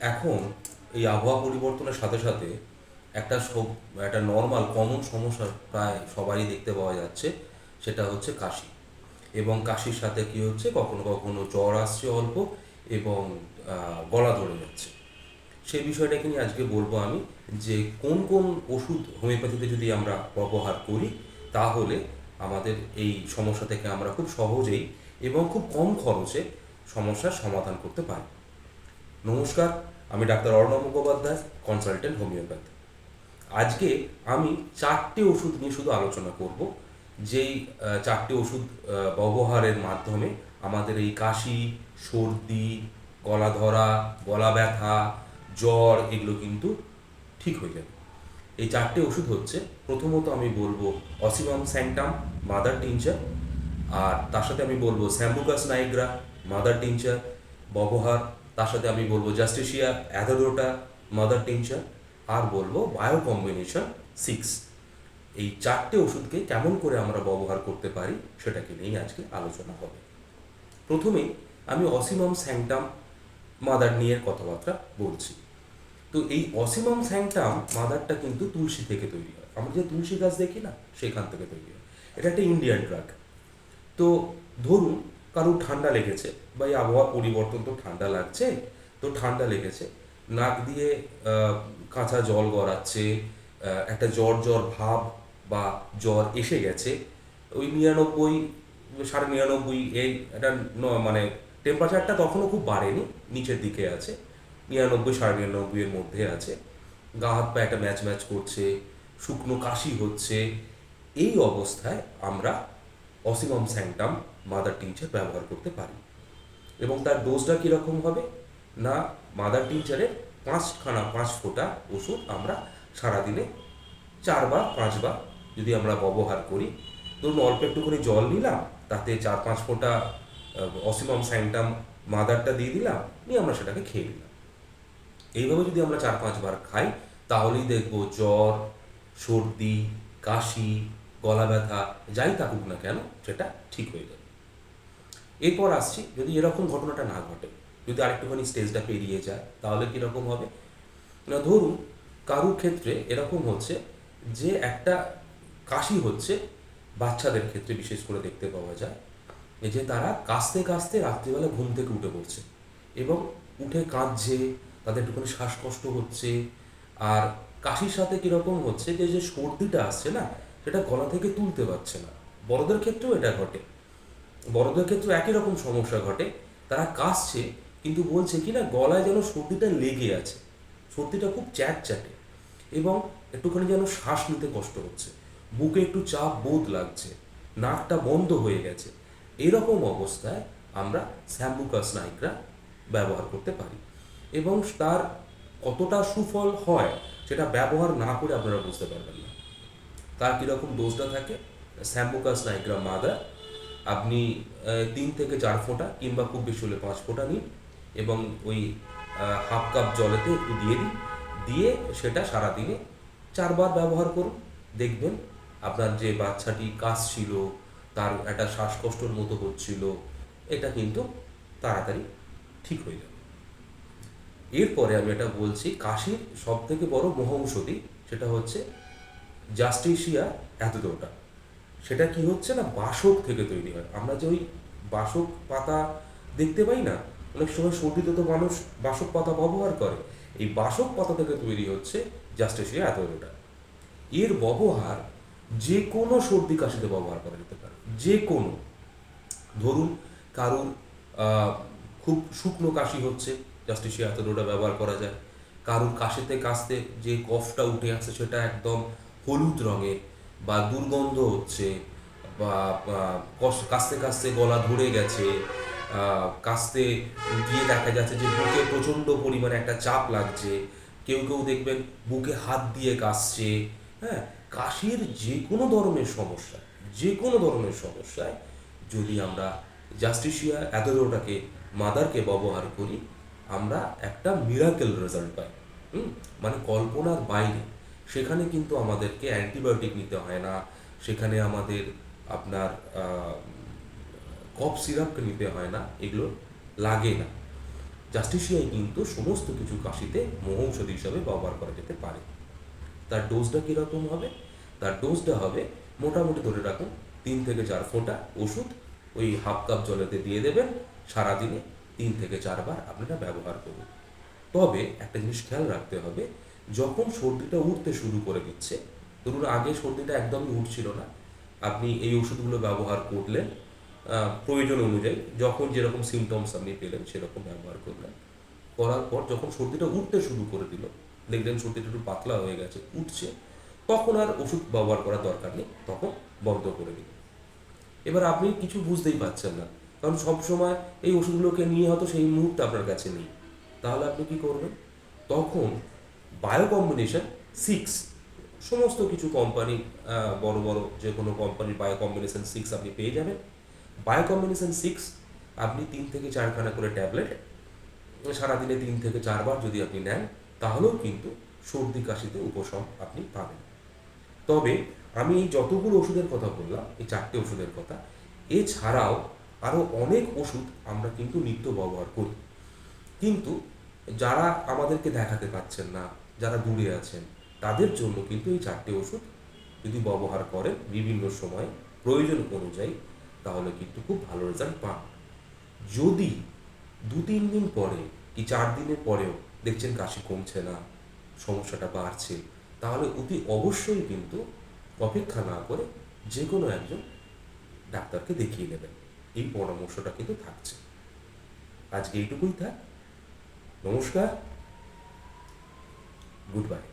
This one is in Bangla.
এখন এই আবহাওয়া পরিবর্তনের সাথে সাথে একটা সব, একটা নর্মাল কমন সমস্যা প্রায় সবারই দেখতে পাওয়া যাচ্ছে, সেটা হচ্ছে কাশি। এবং কাশির সাথে কি হচ্ছে? কখনো কখনো জ্বর আসছে অল্প এবং গলা ধরে যাচ্ছে। সেই বিষয়টাকে নিয়ে আজকে বলব আমি যে কোন কোন ওষুধ হোমিওপ্যাথিতে যদি আমরা ব্যবহার করি, তাহলে আমাদের এই সমস্যা থেকে আমরা খুব সহজেই এবং খুব কম খরচে সমস্যার সমাধান করতে পারি। নমস্কার, আমি doctor Arnab Mukhopadhyay consultant homeopath আজকে আমি চারটে ওষুধ নিয়ে শুধু আলোচনা করব, যেই চারটে ওষুধ ব্যবহারের মাধ্যমে আমাদের এই কাশি, সর্দি গলা ধরা গলা ব্যথা জ্বর এগুলো কিন্তু ঠিক হয়ে যাবে। এই চারটে ওষুধ হচ্ছে, প্রথমত আমি বলব অসিমাম স্যাংটাম, মাদার টিনচার, আর তার সাথে আমি বলব স্যাম্বুকাস নাইগ্রা, মাদার টিনচার, ব্যবহার তার সাথে আমি বলব জাস্টিসিয়া অ্যাথোডোটা মাদার টিনচার আর বলব বায়ো কম্বিনেশন সিক্স এই চারটে ওষুধকে কেমন করে আমরা ব্যবহার করতে পারি সেটাকে নিয়েই আজকে আলোচনা হবে। প্রথমেই আমি অসিমাম স্যাংটাম মাদার নিয়ে কথাবার্তা বলছি। তো এই অসিমাম স্যাংটাম মাদারটা কিন্তু তুলসী থেকে তৈরি হয়। আমরা যে তুলসী গাছ দেখি না, সেখান থেকে তৈরি হয়। এটা একটা ইন্ডিয়ান ড্রাগ তো ধরুন কারোর ঠান্ডা লেগেছে বা এই আবহাওয়া পরিবর্তন তো ঠান্ডা লাগছে, তো ঠান্ডা লেগেছে। নাক দিয়ে কাঁচা জল গড়াচ্ছে একটা জ্বর জ্বর ভাব বা জ্বর এসে গেছে, ওই নিরানব্বই, সাড়ে নিরানব্বই এই একটা মানে টেম্পারেচারটা তখনও খুব বাড়েনি, নিচের দিকে আছে, নিরানব্বই, সাড়ে নিরানব্বই এর মধ্যে আছে। গা হাত পা একটা ম্যাচ ম্যাচ করছে, শুকনো কাশি হচ্ছে, এই অবস্থায় আমরা অসিমাম স্যাংটাম মাদার টিনচার ব্যবহার করতে পারি। এবং তার ডোজটা কীরকম হবে? না মাদার টিনচারের পাঁচখানা, পাঁচ ফোঁটা ওষুধ আমরা সারাদিনে চারবার, পাঁচবার যদি আমরা ব্যবহার করি। ধরুন, অল্প একটুখানি জল নিলাম, তাতে চার, পাঁচ ফোঁটা অসিমাম স্যাংটাম মাদারটা দিয়ে দিলাম, নিয়ে আমরা সেটাকে খেয়ে নিলাম। এইভাবে যদি আমরা চার, পাঁচবার খাই, তাহলেই দেখব জ্বর, সর্দি, কাশি গলা ব্যথা, যাই থাকুক না কেন, সেটা ঠিক হয়ে যাবে। এরপর আসছি, যদি এরকম ঘটনাটা না ঘটে, যদি আরেকটুখানি স্টেজটা পেরিয়ে যায়, তাহলে কীরকম হবে? না, ধরুন, কারুর ক্ষেত্রে এরকম হচ্ছে যে একটা কাশি হচ্ছে, বাচ্চাদের ক্ষেত্রে বিশেষ করে দেখতে পাওয়া যায় যে তারা কাশতে কাশতে রাত্রিবেলা ঘুম থেকে উঠে পড়ছে এবং উঠে কাঁদছে, তাদের একটুখানি শ্বাসকষ্ট হচ্ছে, আর কাশির সাথে কীরকম হচ্ছে যে যে সর্দিটা আসছে না সেটা গলা থেকে তুলতে পারছে না। বড়দের ক্ষেত্রেও এটা ঘটে। বড়দের ক্ষেত্রে একই রকম সমস্যা ঘটে। তারা কাশছে, কিন্তু বলছে কি না, গলায় যেন সর্দিটা লেগে আছে। সর্দিটা খুব চ্যাট চ্যাটে এবং একটুখানি যেন শ্বাস নিতে কষ্ট হচ্ছে। বুকে একটু চাপ বোধ লাগছে। নাকটা বন্ধ হয়ে গেছে। এরকম অবস্থায় আমরা স্যাম্বুকাস নাইগ্রা ব্যবহার করতে পারি এবং তার কতটা সুফল হয় সেটা ব্যবহার না করে আপনারা বুঝতে পারবেন না। তার কীরকম ডোজটা থাকে? স্যাম্বুকাস নাইগ্রা মাদার আপনি তিন থেকে চার ফোঁটা কিংবা খুব বেশি হলে পাঁচ ফোঁটা নিন এবং ওই হাফ কাপ জলেতে একটু দিয়ে দিন। দিয়ে সেটা সারাদিনে চারবার ব্যবহার করুন। দেখবেন আপনার যে বাচ্চাটি কাশছিল, তার একটা শ্বাসকষ্টর মতো হচ্ছিল, এটা কিন্তু তাড়াতাড়ি ঠিক হয়ে যাবে। এরপরে আমি এটা বলছি, কাশির সব থেকে বড় মহৌষধি সেটা হচ্ছে জাস্টিসিয়া অ্যাথোডোটা সেটা কি হচ্ছে না বাসক থেকে তৈরি হয়? আমরা যে ওই বাসক পাতা দেখতে পাই না, অনেক সময় সর্দিতে তো মানুষ বাসক পাতা ব্যবহার করে। এই বাসক পাতা থেকে তৈরি হচ্ছে জাস্টিসিয়া অ্যাথোডোটা এর ব্যবহার যে কোনো সর্দি কাশিতে ব্যবহার করা যেতে পারে। যে কোনো। ধরুন কারুর খুব শুকনো কাশি হচ্ছে, জাস্টিসিয়া অ্যাথোডোটা ব্যবহার করা যায়। কারুর কাশিতে কাশতে যে কফটা উঠে আসছে সেটা একদম হলুদ রঙের বা দুর্গন্ধ হচ্ছে বা কাশতে কাশতে গলা ধরে গেছে কাশতে গিয়ে দেখা যাচ্ছে যে বুকে প্রচণ্ড পরিমাণে একটা চাপ লাগছে। কেউ কেউ দেখবেন বুকে হাত দিয়ে কাশছে হ্যাঁ? কাশির যে কোনো ধরনের সমস্যা, যে কোনো ধরনের সমস্যায় যদি আমরা জাস্টিসিয়া অ্যাথোডোটাকে মাদারকে ব্যবহার করি, আমরা একটা মিরাকেল রেজাল্ট পাই। হুম? মানে কল্পনার বাইরে। সেখানে কিন্তু আমাদেরকে অ্যান্টিবায়োটিক নিতে হয় না। সেখানে আমাদের আপনার কফ সিরাপকে নিতে হয় না, এগুলো লাগে না। জাস্টিসিয়াই কিন্তু সমস্ত কিছু কাশিতে মহৌষধি হিসাবে ব্যবহার করা যেতে পারে। তার ডোজটা কীরকম হবে? তার ডোজটা হবে মোটামুটি ধরে রাখুন তিন থেকে চার ফোঁটা ওষুধ ওই হাফ কাপ জলেতে দিয়ে দেবেন, সারাদিনে তিন থেকে চারবার আপনারা ব্যবহার করুন। তবে একটা জিনিস খেয়াল রাখতে হবে যখন সর্দিটা উঠতে শুরু করে দিচ্ছে, ধরুন আগে সর্দিটা একদমই উঠছিল না, আপনি এই ওষুধগুলো ব্যবহার করলেন প্রয়োজন অনুযায়ী যখন যেরকম সিমটমস আপনি পেলেন সেরকম ব্যবহার করলেন, করার পর যখন সর্দিটা উঠতে শুরু করে দিল, দেখলেন সর্দিটা একটু পাতলা হয়ে গেছে, উঠছে, তখন আর ওষুধ ব্যবহার করার দরকার নেই, তখন বন্ধ করে দিন এবার আপনি কিছু বুঝতেই পারছেন না, কারণ সব সময় এই ওষুধগুলোকে নিয়ে হয়তো সেই মুহূর্তে আপনার কাছে নেই। তাহলে আপনি কি করবেন? তখন বায়ো কম্বিনেশন সিক্স সমস্ত কিছু কোম্পানি বড় বড় যে কোনো কোম্পানির বায়ো কম্বিনেশন সিক্স আপনি পেয়ে যাবেন। বায়ো কম্বিনেশন সিক্স আপনি তিন থেকে চারখানা করে ট্যাবলেট সারাদিনে তিন থেকে চারবার যদি আপনি নেন, তাহলেও কিন্তু সর্দি কাশিতে উপশম আপনি পাবেন। তবে আমি এই যতগুলো ওষুধের কথা বললাম, এই চারটে ওষুধের কথা, এছাড়াও আরও অনেক ওষুধ আমরা কিন্তু নিত্য ব্যবহার করি। কিন্তু যারা আমাদেরকে দেখাতে পাচ্ছেন না যারা দূরে আছেন, তাদের জন্য কিন্তু এই চারটি ওষুধ যদি ব্যবহার করেন বিভিন্ন সময় প্রয়োজন অনুযায়ী, তাহলে কিন্তু খুব ভালো রেজাল্ট পান। যদি দু তিন দিন পরে কি চার দিনের পরেও দেখছেন কাশি কমছে না, সমস্যাটা বাড়ছে, তাহলে অতি অবশ্যই কিন্তু অপেক্ষা না করে যে কোনো একজন ডাক্তারকে দেখিয়ে নেবেন। এই পরামর্শটা কিন্তু থাকছে। আজকে এইটুকুই থাক। নমস্কার। Good bye